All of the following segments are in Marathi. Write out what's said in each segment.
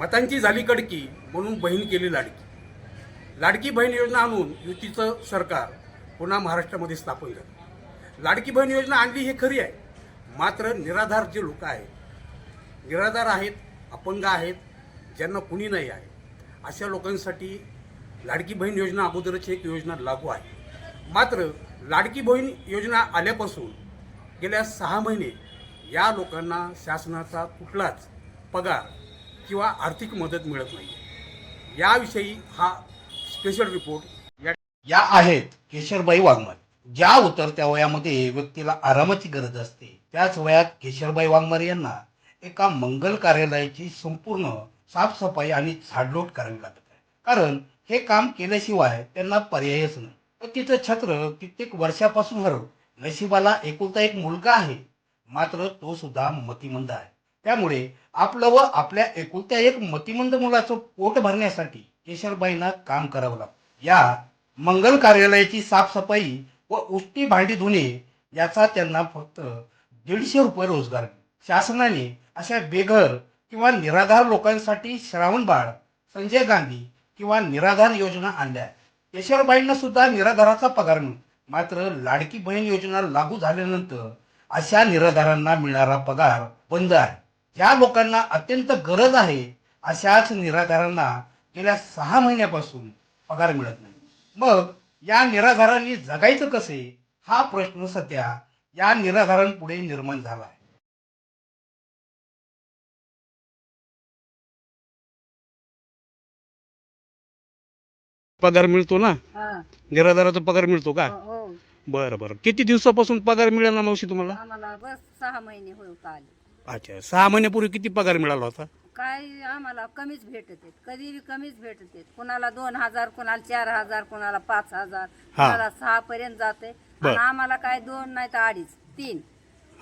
मतांची झाली कडकी म्हणून बहीण केली लाडकी. लाडकी बहीण योजना आणून युतीचं सरकार पुन्हा महाराष्ट्रामध्ये स्थापन झालं. लाडकी बहीण योजना आणली हे खरी आहे. मात्र निराधार जे लोक आहेत निराधार आहेत अपंग आहेत ज्यांना कुणी नाही आहे अशा लोकांसाठी लाडकी बहीण योजना अगोदरच एक योजना लागू आहे. मात्र लाडकी बहीण योजना आल्यापासून गेल्या सहा महिने या लोकांना शासनाचा कुठलाच पगार किंवा आर्थिक मदत मिळत नाही याविषयी हा स्पेशल रिपोर्ट या या आहेत केशरबाई वाघमारे. ज्या उतरत्या वयामध्ये व्यक्तीला आरामाची गरज असते त्याच वयात केशरबाई वाघमारे यांना एका मंगल कार्यालयाची संपूर्ण साफसफाई आणि झाडलोट करावी लागत आहे कारण हे काम केल्याशिवाय त्यांना पर्यायच नाही. तिचं छत्र कित्येक वर्षापासून हरव नशिबाला एकुलता एक मुलगा आहे. मात्र तो सुद्धा मतिमंद आहे. त्यामुळे आपलं व आपल्या एकुलत्या एक मतिमंद मुलाचं पोट भरण्यासाठी केशरबाईंना काम करावं लागतं. या मंगल कार्यालयाची साफसफाई व उष्टी भांडी धुणे याचा त्यांना फक्त दीडशे रुपये रोजगार शासनाने अशा बेघर किंवा निराधार लोकांसाठी श्रावणबाळ संजय गांधी किंवा निराधार योजना आणल्या. केशरबाईंना सुद्धा निराधाराचा पगार मिळतो. मात्र लाडकी बहीण योजना लागू झाल्यानंतर अशा निराधारांना मिळणारा पगार बंद आहे. ज्या लोकांना अत्यंत गरज आहे अशाच निराधारांना गेल्या सहा महिन्यापासून पगार मिळत नाही. मग या निराधारांनी जगायचं कसे? हा प्रश्न सध्या या निराधारांपुढे निर्माण झाला आहे. पगार मिळतो ना? हा. निराधाराचा पगार मिळतो का? हो बरं बरं. किती दिवसापासून पगार मिळाला ना मावशी तुम्हाला? आम्हाला बस सहा महिने होत आले. अच्छा सहा महिन्यापूर्वी किती पगार मिळाला होता? काय आम्हाला कमीच भेटत आहेत. कधी बी कमीच भेटत आहेत. कुणाला दोन हजार कुणाला चार हजार कुणाला पाच हजार कुणाला सहा पर्यंत जाते. आणि आम्हाला काय दोन नाही तर अडीच तीन.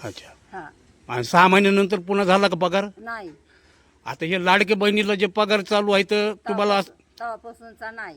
अच्छा. हा. आणि सहा महिन्यानंतर पुन्हा झाला का पगार? नाही. आता हे लाडक्या बहिणीला जे पगार चालू आहे तर तुम्हाला तेव्हापासूनचा नाही.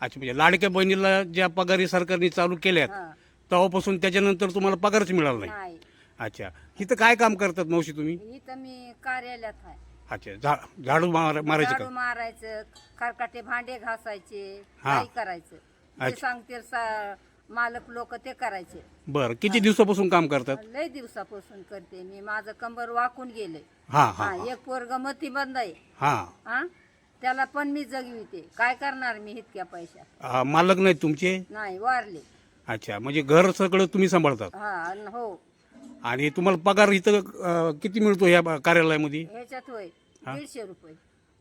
अच्छा म्हणजे लाडक्या बहिणीला ज्या पगारी सरकारने चालू केल्यात हा. तेव्हापासून त्याच्यानंतर तुम्हाला पगारच मिळाला नाही. नाही. अच्छा. इथं काय काम करतात मावशी तुम्ही? इथं मी कार्यालयात आहे. अच्छा. झा- झाडू मार मारायचं झाडू का मारायचं खरकाटे भांडे घासायचे हा. काही करायचं. जे अच्छा. सांगतील सा- मालक लोक ते करायचे. बरं. किती दिवसापासून काम करतात? लय दिवसापासून करते मी. माझं कंबर वाकून गेले हा हा हा एक पोरग मती बंद आहे. हा. हा? त्याला पण मी जगविते. काय करणार मी इतक्या पैशात? हा, मालक नाहीत तुमचे? नाही वारले. अच्छा. म्हणजे घर सगळं तुम्ही सांभाळतात? हा अन हो. आणि तुम्हाला पगार इथं अं, किती मिळतो या कार्यालयामध्ये? ह्याच्यात होय. दीडशे रुपये.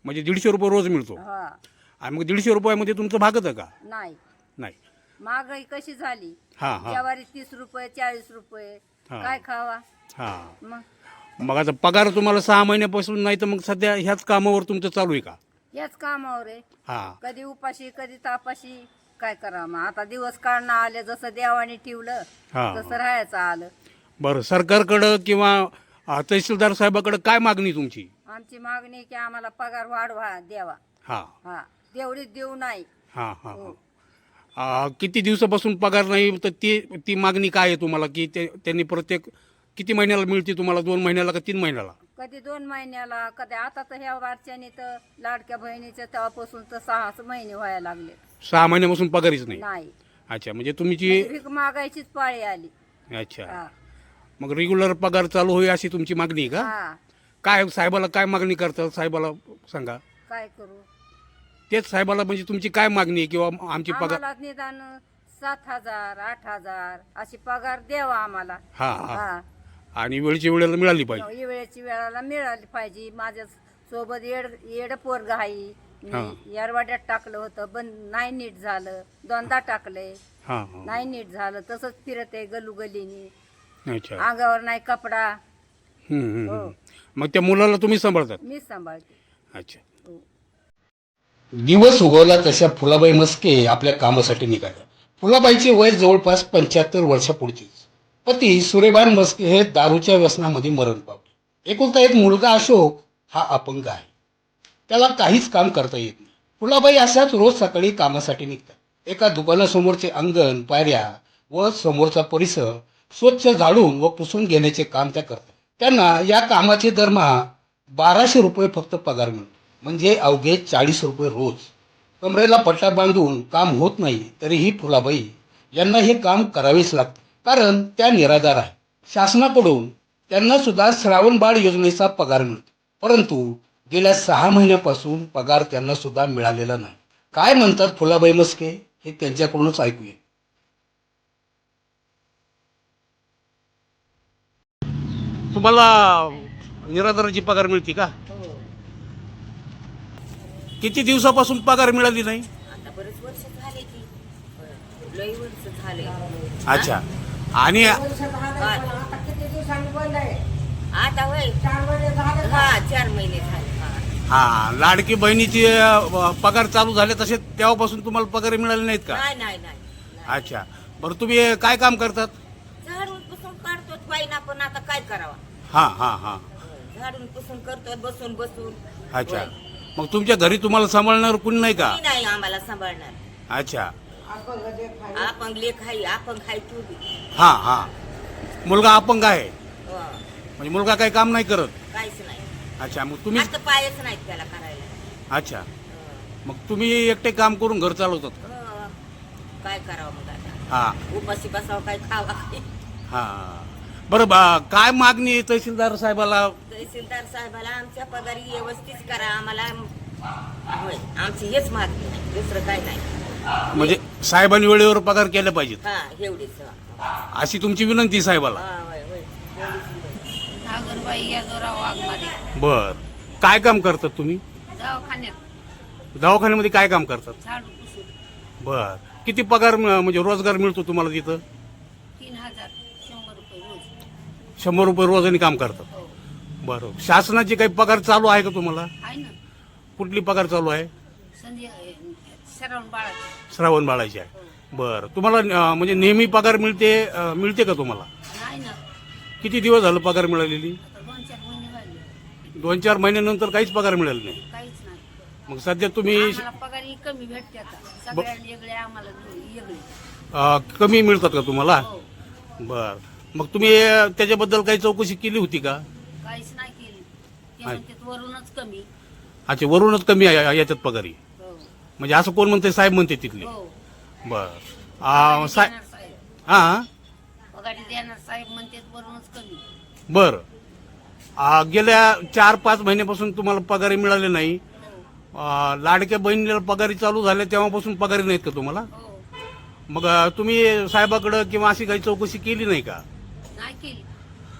म्हणजे दीडशे रुपये रोज मिळतो? हा. आणि मग दीडशे रुपयामध्ये तुमचं भागत का? नाही. नाही. महागाई कशी झाली? हा हा. तीस रुपये चाळीस रुपये. हा. काय खावा? हा. मग? मग आता पगार तुम्हाला सहा महिन्यापासून नाही तर मग सध्या ह्याच कामावर तुमचं चालू आहे का? याच कामावर आहे. हा. कधी उपाशी कधी तापाशी. काय करा मग? आता दिवस काढणं आले जसं देवाने ठेवलं हा. तसं राहायचं आलं. बरं सरकारकडं किंवा अं, तहसीलदार साहेबाकडं काय मागणी तुमची? आमची मागणी की आम्हाला पगार वाढवा द्यावा. हा. हा तेवढीच देऊ नाही. हा हा हो. हा. अं, किती दिवसापासून पगार नाही तर ती ती मागणी काय आहे तुम्हाला की ते त्यांनी प्रत्येक किती महिन्याला मिळते तुम्हाला दोन महिन्याला का तीन महिन्याला? कधी दोन महिन्याला कधी आता तर ह्या वारच्याने तर लाडक्या बहिणीच्या तेव्हापासून तर सहाच महिने व्हायला लागले. सहा महिन्यापासून पगारीच नाही? नाही. अच्छा म्हणजे तुमची म्हणजे भीक मागायचीच पाळी आली. अच्छा. हा. मग रेग्युलर पगार चालू होईल अशी तुमची मागणी आहे का? हा. काय साहेबाला काय मागणी करतात साहेबाला सांगा. काय करू? तेच साहेबाला म्हणजे तुमची काय मागणी आहे किंवा आमची पगार आम्हाला निदान सात हजार आठ हजार अशी पगार द्यावा आम्हाला. हा हा. हा. आणि वेळची वेळेला मिळाली पाहिजे. वेळेची वेळाला मिळाली पाहिजे. माझ्या सोबत येड येड पोरग हा. मी यारवाड्यात टाकलं होतं पण नाही नीट झालं. दोनदा टाकले. हा हा. नाही नीट झालं. तसंच फिरत आहे गलूगलीने. अच्छा. अंगावर नाही कपडा. हम्म, हम्म, हो. हम्म. मग त्या मुलाला तुम्ही सांभाळतात? मीच सांभाळते. अच्छा. हो. दिवस उगवला तशा फुलाबाई मस्के आपल्या कामासाठी निघाल्या. फुलाबाईचे वय जवळपास पंच्याहत्तर वर्षापुढचीच. पती सुरेबान मस्के हे दारूच्या व्यसनामध्ये मरण पावले. एकुलता एक मुलगा अशोक हा अपंग आहे. त्याला काहीच काम करता येत नाही. फुलाबाई अशाच रोज सकाळी कामासाठी निघतात. एका दुकानासमोरचे अंगण पायऱ्या व समोरचा परिसर स्वच्छ झाडून व पुसून घेण्याचे काम त्या करतात. त्यांना या कामाचे दरमहा बाराशे रुपये फक्त पगार मिळतो. म्हणजे अवघे चाळीस रुपये रोज. कमरेला पट्टा बांधून काम होत नाही तरीही फुलाबाई यांना हे काम करावेच लागते. कारण त्या निराधार आहे शासनाकडून त्यांना सुद्धा श्रावण बाळ योजनेचा पगार मिळतो. परंतु गेल्या सहा महिन्यापासून पगार त्यांना सुद्धा मिळालेला नाही. काय म्हणतात फुलाबाई मस्के? हे त्यांच्याकडूनच ऐकूया. तुम्हाला निराधाराची पगार मिळते का? किती दिवसापासून पगार मिळाली नाही? आता बरेच वर्ष झाले की. लई वर्ष झाले. अच्छा. आणि आता होय हा चार महिने झाले हा. हा लाडकी बहिणीची अ, पगार चालू झाले तसे तेव्हापासून तुम्हाला पगार मिळाले नाहीत का? नाही नाही नाही नाही. अच्छा. बरं तुम्ही काय काम करतात? बाईना पण आता काय करावा? हा हा हा. झाडून पुसून करतो बसून बसून. अच्छा. होय. मग तुमच्या घरी तुम्हाला सांभाळणार कुणी नाही का? मी नाही आम्हाला सांभाळणार. अच्छा. आपण लेख आहे आपण खाय तू बी. हा हा. मुलगा अपंग आहे. हो. म्हणजे मुलगा काही काम नाही करत? काहीच नाही. अच्छा मग तुम्ही आता पायच नाहीत त्याला करायला. अच्छा. मग तुम्ही एकटे काम करून घर चालवतात का? हो. काय करावं मग आता? हा. उपाशी बसावं काय खावा हा. बरं बा काय मागणी आहे तहसीलदार साहेबाला? तहसीलदार साहेबाला आमच्या पगारी व्यवस्थित करा आम्हाला होय आमची हेच मागणी आहे दुसरं काय नाही. म्हणजे साहेबांनी वेळेवर पगार केले पाहिजेत. हा एवढीच. हा. अशी तुमची विनंती साहेबाला? हा, होय, होय. एवढीच. नागरबाई यादवराव वाघमारे. बर. काय काम करतात तुम्ही? दवाखान्यात. दवाखान्यामध्ये काय काम करतात? झाडू पुसून. बर. किती पगार म- म्हणजे रोजगार मिळतो तुम्हाला तिथं तीन हजार शंभर रुपये रोज शंभर रुपये रोजाने काम करतात. हो. बरं शासनाची काही पगार चालू आहे का तुम्हाला? आहे ना. कुठली पगार चालू आहे? संधी श्रावण बाळा श्रावण बाळाची आहे. बरं. तुम्हाला अं, म्हणजे नेहमी पगार मिळते अं, मिळते का तुम्हाला? नाही ना. किती दिवस झालं पगार मिळालेली? आता दोन चार महिने झाले. दोन चार महिन्यानंतर काहीच पगार मिळाला नाही. काहीच नाही. मग सध्या तुम्ही आम्हाला पगारी कमी भेटते आता. सगळ्यांना वेगळे आम्हाला वेगळे. अं, कमी मिळतात का तुम्हाला? हो. बर. मग तुम्ही त्याच्याबद्दल काही चौकशी केली होती का? काहीच नाही केली. ते नाही. म्हणतात वरूनच कमी. अच्छा वरूनच कमी आहे या- याच्यात पगारी. हो. म्हणजे असं कोण म्हणते साहेब म्हणते तिथले. हो. बर. पगारी साहेब देणार साहेब हा? पगारी देणार साहेब म्हणतात वरूनच कमी. बर. आ, गेल्या चार पाच महिन्यापासून तुम्हाला पगारी मिळाले नाही. हो. आ, लाडक्या बहिणीला पगारी चालू झाल्या तेव्हापासून पगारी नाहीत का तुम्हाला? हो. मग तुम्ही साहेबाकडं किंवा अशी काही चौकशी केली नाही का? नाही केली?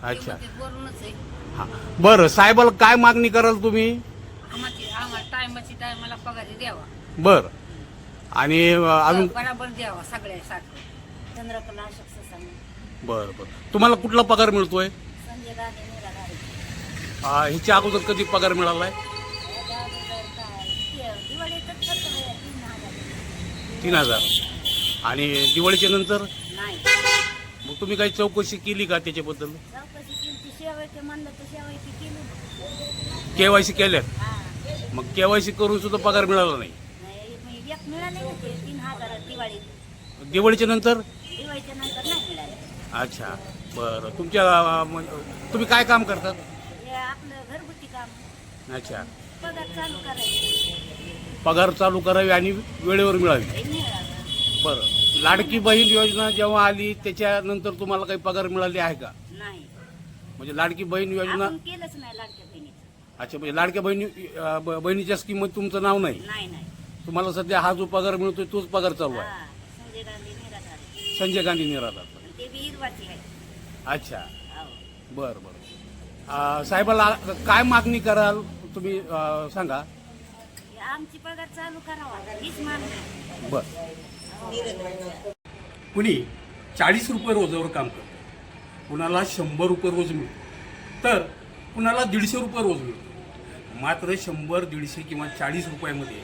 ते अच्छा वरूनच आहे. हा. बरं साहेबाला काय मागणी कराल तुम्ही? आम्हाला टायमाची टायमाला पगारी द्यावा. बर. आणि आ, अजून बराबर द्यावा सगळ्यासाठी चंद्रकला अशोक ससाने बरं बरं. तुम्हाला कुठला पगार मिळतोय? संजय आ, ह्याच्या अगोदर कधी पगार मिळालाय? दिवाळीतच करतो हे, तीन हजार. तीन हजार. आणि दिवाळीच्या नंतर? नाही. तुम्ही काही चौकशी केली का त्याच्याबद्दल? चौकशी केली ती शेवायची म्हणलं तर शेवायची केली. केवायसी केल्यात मग केवायसी करून सुद्धा पगार मिळाला नाही. नाही मग एक मिळाले ना ते तीन हजार दिवाळीत दिवाळीच्या नंतर? दिवाळीच्या नंतर नाही मिळाले. अच्छा बरं. तुमच्या तुम्ही काय काम करतात? हे आपलं घरगुती काम. अच्छा. पगार चालू पगार चालू करावी आणि वेळेवर मिळावी. बरं. लाडकी बहीण योजना जेव्हा आली त्याच्यानंतर तुम्हाला काही पगार मिळाली आहे का? नाही. म्हणजे लाडकी बहीण योजना आपण केलंच नाही लाडक्या बहिणीचं. अच्छा म्हणजे लाडक्या बहिणी अं, ब- बहिणीच्या स्कीममध्ये तुमचं नाव नाही? नाही नाही. तुम्हाला सध्या हा जो पगार मिळतोय तोच पगार चालू आहे? हा संजय गांधी निराधारी. संजय गांधी निराधार. पण ते बी हिरवाची आहे अच्छा. हो. बरं बरं. अं, साहेबाला काय मागणी कराल तुम्ही अं, सांगा. हे आमची पगार चालू करावा हीच मागणी बर. कुणी चाळीस रुपये रोजावर काम करतं. कुणाला शंभर रुपये रोज मिळतो. तर कुणाला दीडशे रुपये रोज मिळतो. मात्र शंभर दीडशे किंवा चाळीस रुपयामध्ये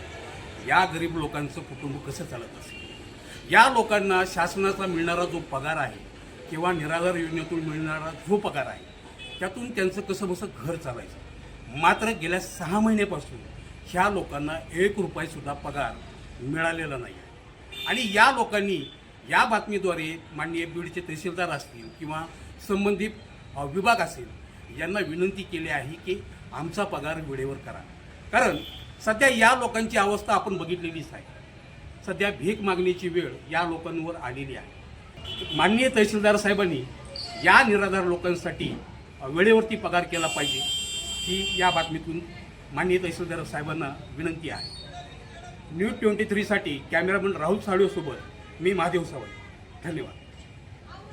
या गरीब लोकांचं कुटुंब कसं चालत असेल? या लोकांना शासनाचा मिळणारा जो पगार आहे किंवा निराधार योजनेतून मिळणारा जो पगार आहे त्यातून त्यांचं कसं बसं घर चालायचं? मात्र गेल्या सहा महिन्यापासून ह्या लोकांना एक रुपयासुद्धा पगार मिळालेला नाही. आहे आणि या लोकांनी या बातमीद्वारे माननीय बीडचे तहसीलदार असतील किंवा संबंधित विभाग असेल यांना विनंती केली आहे की आमचा पगार वेळेवर करा. कारण सध्या या लोकांची अवस्था आपण बघितलेलीच आहे. सध्या भीक मागण्याची वेळ या लोकांवर आलेली आहे. माननीय तहसीलदार साहेबांनी या निराधार लोकांसाठी वेळेवरती पगार केला पाहिजे ही या बातमीतून माननीय तहसीलदार साहेबांना विनंती आहे. न्यूज ट्वेंटी थ्रीसाठी कॅमेरामन राहुल साळवेसोबत मी महादेव सावंत. धन्यवाद.